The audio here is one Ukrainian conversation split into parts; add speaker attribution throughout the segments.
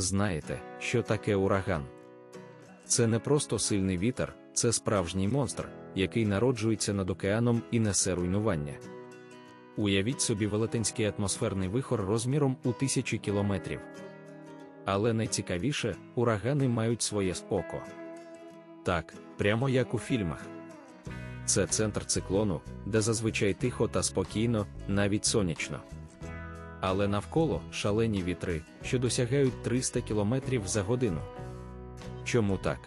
Speaker 1: Знаєте, що таке ураган? Це не просто сильний вітер, це справжній монстр, який народжується над океаном і несе руйнування. Уявіть собі велетенський атмосферний вихор розміром у тисячі кілометрів. Але найцікавіше, урагани мають своє споко. Так, прямо як у фільмах. Це центр циклону, де зазвичай тихо та спокійно, навіть сонячно. Але навколо шалені вітри, що досягають 300 км за годину. Чому так?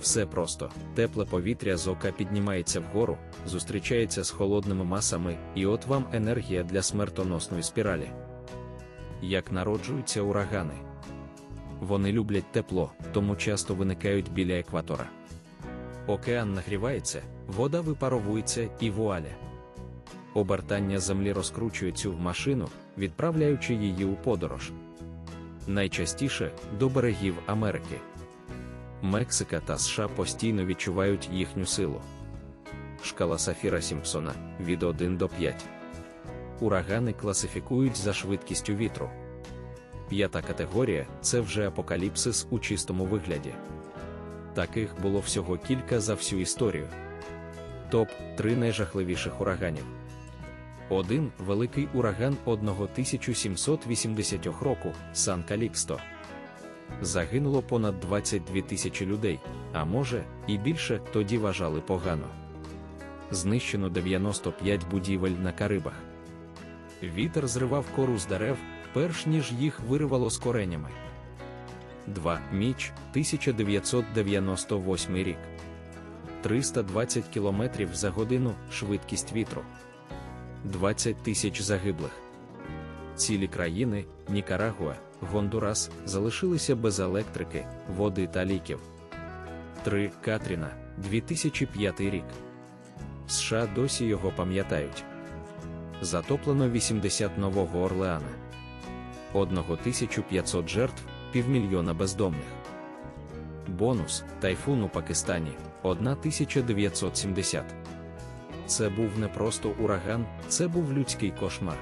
Speaker 1: Все просто тепле повітря з ока піднімається вгору, зустрічається з холодними масами, і от вам енергія для смертоносної спіралі. Як народжуються урагани? Вони люблять тепло, тому часто виникають біля екватора. Океан нагрівається, вода випаровується і вуаля. Обертання землі розкручує цю машину, відправляючи її у подорож. Найчастіше до берегів Америки. Мексика та США постійно відчувають їхню силу. Шкала Сафіра Сімпсона від 1 до 5. Урагани класифікують за швидкістю вітру. П'ята категорія це вже апокаліпсис у чистому вигляді. Таких було всього кілька за всю історію. Топ 3 найжахливіших ураганів. Один великий ураган 1780 року Сан Каліксто. Загинуло понад 22 тисячі людей, а може, і більше тоді вважали погано. Знищено 95 будівель на Карибах. Вітер зривав кору з дерев, перш ніж їх виривало з коренями. 2. Міч 1998 рік. 320 км за годину швидкість вітру. 20 тисяч загиблих. Цілі країни Нікарагуа, Гондурас залишилися без електрики, води та ліків. 3. Катріна 2005 рік. США досі його пам'ятають. Затоплено 80 Нового Орлеана. 1500 жертв, півмільйона бездомних. Бонус тайфун у Пакистані 1970. Це був не просто ураган, це був людський кошмар.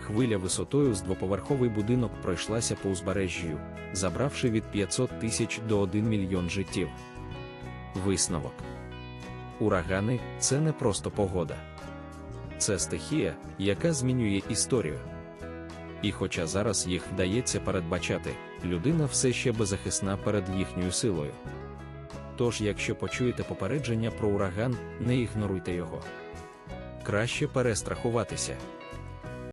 Speaker 1: Хвиля висотою з двоповерховий будинок пройшлася по узбережжю, забравши від 500 тисяч до 1 мільйон життів. Висновок. Урагани це не просто погода. Це стихія, яка змінює історію. І хоча зараз їх вдається передбачати, людина все ще беззахисна перед їхньою силою. Тож, якщо почуєте попередження про ураган, не ігноруйте його. Краще перестрахуватися.